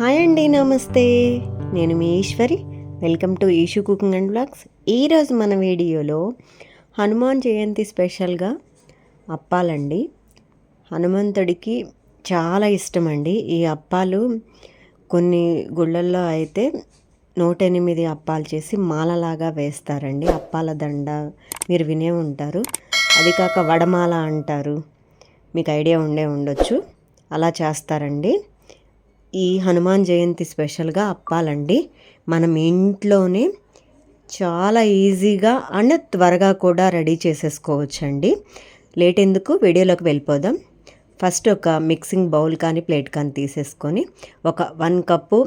Hi అండి నమస్తే. నేను మీ Eshwari. Welcome to Eshu cooking and vlogs. ఈరోజు మన వీడియోలో హనుమాన్ జయంతి స్పెషల్గా అప్పాలండి. హనుమంతుడికి చాలా ఇష్టం అండి ఈ అప్పాలు కొన్ని గుళ్ళల్లో అయితే నూట ఎనిమిది అప్పాలు చేసి మాలలాగా వేస్తారండి. అప్పాల దండ మీరు వినే ఉంటారు. అది కాక వడమాల అంటారు. మీకు ఐడియా ఉండే ఉండొచ్చు. అలా చేస్తారండి. ఈ హనుమాన్ జయంతి స్పెషల్గా అప్పాలండి. మనం ఇంట్లోనే చాలా ఈజీగా అండ్ త్వరగా కూడా రెడీ చేసేసుకోవచ్చండి. లేట్ ఎందుకు? వీడియోలోకి వెళ్ళిపోదాం. ఫస్ట్ ఒక మిక్సింగ్ బౌల్ కానీ ప్లేట్ కానీ తీసేసుకొని ఒక వన్ కప్పు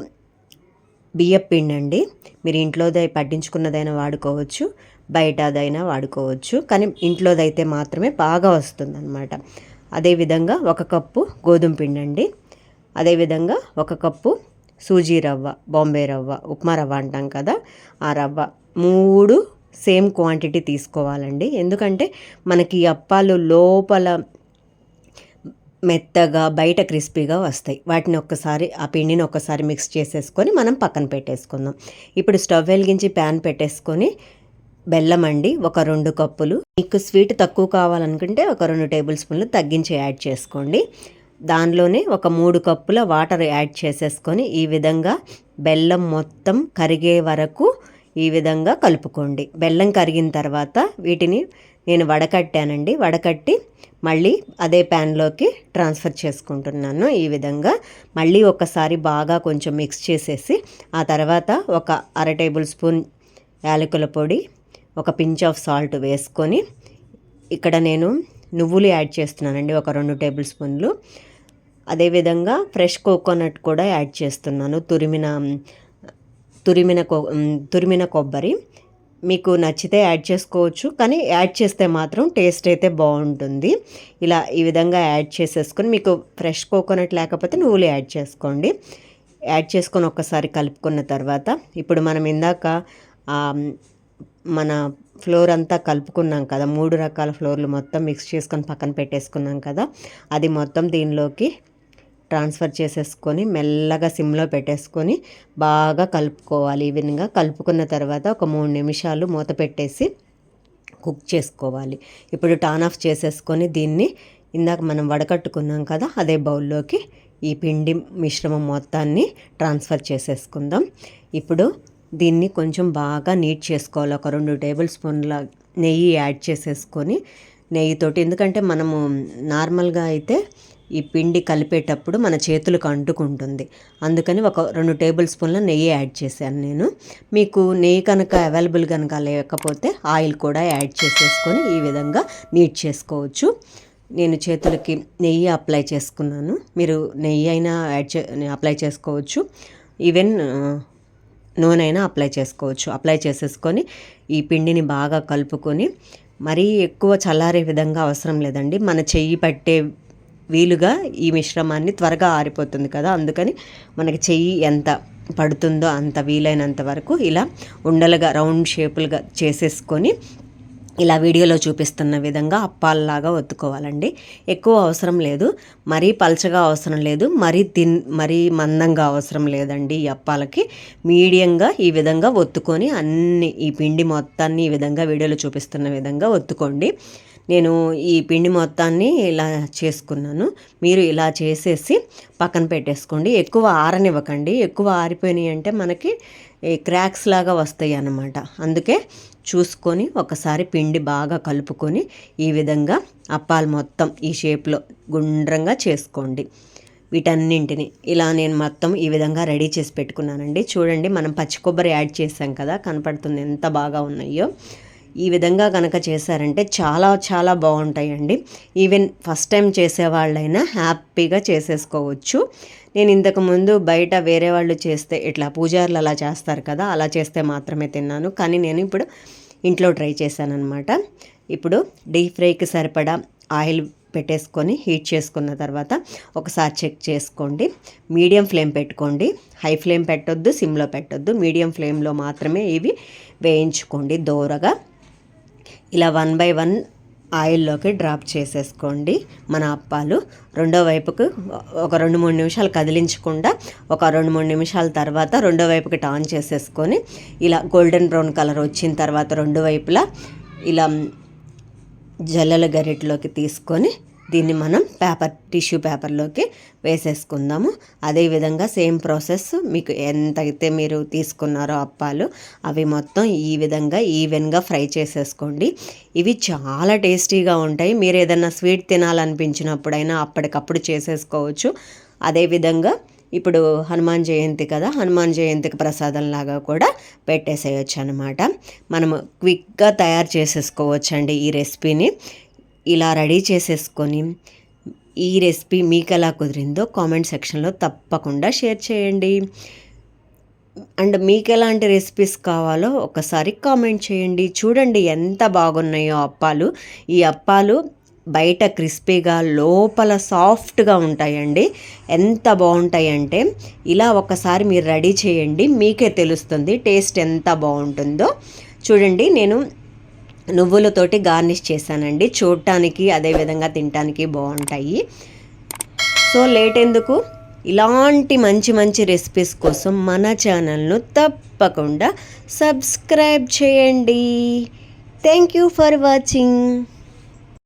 బియ్యం పిండి అండి మీరు ఇంట్లోదై పట్టించుకున్నదైనా వాడుకోవచ్చు బయటదైనా వాడుకోవచ్చు కానీ ఇంట్లోదైతే మాత్రమే బాగా వస్తుంది అనమాట అదేవిధంగా ఒక కప్పు గోధుమ పిండి అండి అదేవిధంగా ఒక కప్పు సూజీ రవ్వ బాంబే రవ్వ ఉప్మా రవ్వ అంటాం కదా ఆ రవ్వ మూడు సేమ్ క్వాంటిటీ తీసుకోవాలండి. ఎందుకంటే మనకి అప్పాలు లోపల మెత్తగా బయట క్రిస్పీగా వస్తాయి. వాటిని ఒక్కసారి ఆ పిండిని ఒక్కసారి మిక్స్ చేసేసుకొని మనం పక్కన పెట్టేసుకుందాం. ఇప్పుడు స్టవ్ వెలిగించి ప్యాన్ పెట్టేసుకొని బెల్లం అండి ఒక రెండు కప్పులు. మీకు స్వీట్ తక్కువ కావాలనుకుంటే ఒక రెండు టేబుల్ స్పూన్లు తగ్గించి యాడ్ చేసుకోండి. దానిలోనే ఒక మూడు కప్పుల వాటర్ యాడ్ చేసేసుకొని ఈ విధంగా బెల్లం మొత్తం కరిగే వరకు ఈ విధంగా కలుపుకోండి. బెల్లం కరిగిన తర్వాత వీటిని నేను వడకట్టానండి. వడకట్టి మళ్ళీ అదే ప్యాన్లోకి ట్రాన్స్ఫర్ చేసుకుంటున్నాను. ఈ విధంగా మళ్ళీ ఒకసారి బాగా కొంచెం మిక్స్ చేసేసి ఆ తర్వాత ఒక అర టేబుల్ స్పూన్ యాలకుల పొడి ఒక పించ్ ఆఫ్ సాల్ట్ వేసుకొని ఇక్కడ నేను నువ్వులు యాడ్ చేస్తున్నానండి. ఒక రెండు టేబుల్ స్పూన్లు. అదేవిధంగా ఫ్రెష్ కోకోనట్ కూడా యాడ్ చేస్తున్నాను. తురిమిన తురిమిన కో తురిమిన కొబ్బరి. మీకు నచ్చితే యాడ్ చేసుకోవచ్చు కానీ యాడ్ చేస్తే మాత్రం టేస్ట్ అయితే బాగుంటుంది. ఇలా ఈ విధంగా యాడ్ చేసేసుకొని మీకు ఫ్రెష్ కోకోనట్ లేకపోతే నువ్వులు యాడ్ చేసుకోండి. యాడ్ చేసుకొని ఒక్కసారి కలుపుకున్న తర్వాత ఇప్పుడు మనం ఇందాక మన ఫ్లోర్ అంతా కలుపుకున్నాం కదా మూడు రకాల ఫ్లోర్లు మొత్తం మిక్స్ చేసుకొని పక్కన పెట్టేసుకున్నాం కదా అది మొత్తం దీనిలోకి ట్రాన్స్ఫర్ చేసేసుకొని మెల్లగా సిమ్లో పెట్టేసుకొని బాగా కలుపుకోవాలి. ఈ విధంగా కలుపుకున్న తర్వాత ఒక మూడు నిమిషాలు మూత పెట్టేసి కుక్ చేసుకోవాలి. ఇప్పుడు టాన్ ఆఫ్ చేసేసుకొని దీన్ని ఇందాక మనం వడకట్టుకున్నాం కదా అదే బౌల్లోకి ఈ పిండి మిశ్రమం మొత్తాన్ని ట్రాన్స్ఫర్ చేసేసుకుందాం. ఇప్పుడు దీన్ని కొంచెం బాగా నీట్ చేసుకోవాలి. ఒక రెండు టేబుల్ స్పూన్ల నెయ్యి యాడ్ చేసేసుకొని నెయ్యితోటి. ఎందుకంటే మనము నార్మల్గా అయితే ఈ పిండి కలిపేటప్పుడు మన చేతులకు అంటుకుంటుంది. అందుకని ఒక రెండు టేబుల్ స్పూన్ల నెయ్యి యాడ్ చేశాను నేను. మీకు నెయ్యి కనుక అవైలబుల్ కనుక లేకపోతే ఆయిల్ కూడా యాడ్ చేసేసుకొని ఈ విధంగా నీట్ చేసుకోవచ్చు. నేను చేతులకి నెయ్యి అప్లై చేసుకున్నాను. మీరు నెయ్యి అయినా యాడ్ చే అప్లై చేసుకోవచ్చు. ఈవెన్ నూనె అయినా అప్లై చేసుకోవచ్చు. అప్లై చేసేసుకొని ఈ పిండిని బాగా కలుపుకొని మరీ ఎక్కువ చల్లారే విధంగా అవసరం లేదండి. మన చెయ్యి పట్టే వీలుగా ఈ మిశ్రమాన్ని త్వరగా ఆరిపోతుంది కదా. అందుకని మనకి చెయ్యి ఎంత పడుతుందో అంత వీలైనంత వరకు ఇలా ఉండలుగా రౌండ్ షేపులుగా చేసేసుకొని ఇలా వీడియోలో చూపిస్తున్న విధంగా అప్పాల్లాగా ఒత్తుకోవాలండి. ఎక్కువ అవసరం లేదు. మరీ పలచగా అవసరం లేదు. మరీ తిన్ మరీ మందంగా అవసరం లేదండి ఈ అప్పాలకి. మీడియంగా ఈ విధంగా ఒత్తుకొని అన్ని ఈ పిండి మొత్తాన్ని ఈ విధంగా వీడియోలో చూపిస్తున్న విధంగా ఒత్తుకోండి. నేను ఈ పిండి మొత్తాన్ని ఇలా చేసుకున్నాను. మీరు ఇలా చేసేసి పక్కన పెట్టేసుకోండి. ఎక్కువ ఆరనివ్వకండి. ఎక్కువ ఆరిపోయినాయి అంటే మనకి క్రాక్స్ లాగా వస్తాయి అన్నమాట. అందుకే చూసుకొని ఒకసారి పిండి బాగా కలుపుకొని ఈ విధంగా అప్పాలు మొత్తం ఈ షేప్లో గుండ్రంగా చేసుకోండి. వీటన్నింటిని ఇలా నేను మొత్తం ఈ విధంగా రెడీ చేసి పెట్టుకున్నానండి. చూడండి మనం పచ్చి కొబ్బరి యాడ్ చేసాం కదా కనపడుతుంది ఎంత బాగా ఉన్నాయో. ఈ విధంగా కనుక చేశారంటే చాలా చాలా బాగుంటాయండి. ఈవెన్ ఫస్ట్ టైం చేసేవాళ్ళైనా హ్యాపీగా చేసేసుకోవచ్చు. నేను ఇంతకుముందు బయట వేరే వాళ్ళు చేస్తే ఇట్లా పూజారులు అలా చేస్తారు కదా అలా చేస్తే మాత్రమే తిన్నాను. కానీ నేను ఇప్పుడు ఇంట్లో ట్రై చేశానమాట ఇప్పుడు డీప్ ఫ్రైకి సరిపడా ఆయిల్ పెట్టేసుకొని హీట్ చేసుకున్న తర్వాత ఒకసారి చెక్ చేసుకోండి. మీడియం ఫ్లేమ్ పెట్టుకోండి. హై ఫ్లేమ్ పెట్టొద్దు సిమ్లో పెట్టొద్దు. మీడియం ఫ్లేమ్లో మాత్రమే ఇవి వేయించుకోండి దోరగా. ఇలా వన్ బై వన్ ఆయిల్లోకి డ్రాప్ చేసేసుకోండి మన అప్పాలు. రెండో వైపుకు ఒక రెండు మూడు నిమిషాలు కదిలించకుండా ఒక రెండు మూడు నిమిషాల తర్వాత రెండో వైపుకి టర్న్ చేసేసుకొని ఇలా గోల్డెన్ బ్రౌన్ కలర్ వచ్చిన తర్వాత రెండు వైపులా ఇలా జల్లల గరిటలోకి తీసుకొని దీన్ని మనం పేపర్ టిష్యూ పేపర్లోకి వేసేసుకుందాము. అదేవిధంగా సేమ్ ప్రాసెస్ మీకు ఎంతైతే మీరు తీసుకున్నారో అప్పాలు అవి మొత్తం ఈ విధంగా ఈవెన్గా ఫ్రై చేసేసుకోండి. ఇవి చాలా టేస్టీగా ఉంటాయి. మీరు ఏదైనా స్వీట్ తినాలనిపించినప్పుడైనా అప్పటికప్పుడు చేసేసుకోవచ్చు. అదేవిధంగా ఇప్పుడు హనుమాన్ జయంతి కదా హనుమాన్ జయంతికి ప్రసాదం లాగా కూడా పెట్టేసేయచ్చు అనమాట మనము క్విక్గా తయారు చేసేసుకోవచ్చండి ఈ రెసిపీని. ఇలా రెడీ చేసేసుకొని ఈ రెసిపీ మీకు ఎలా కుదిరిందో కామెంట్ సెక్షన్లో తప్పకుండా షేర్ చేయండి. అండ్ మీకు ఎలాంటి రెసిపీస్ కావాలో ఒకసారి కామెంట్ చేయండి. చూడండి ఎంత బాగున్నాయో అప్పాలు. ఈ అప్పాలు బయట క్రిస్పీగా లోపల సాఫ్ట్గా ఉంటాయండి. ఎంత బాగుంటాయంటే ఇలా ఒకసారి మీరు రెడీ చేయండి. మీకే తెలుస్తుంది టేస్ట్ ఎంత బాగుంటుందో. చూడండి నేను నువ్వులతోటి గార్నిష్ చేశానండి. చూడటానికి అదేవిధంగా తినటానికి బాగుంటాయి. సో లేట్ ఎందుకు? ఇలాంటి మంచి మంచి రెసిపీస్ కోసం మన ఛానల్ను తప్పకుండా సబ్స్క్రైబ్ చేయండి. Thank you for watching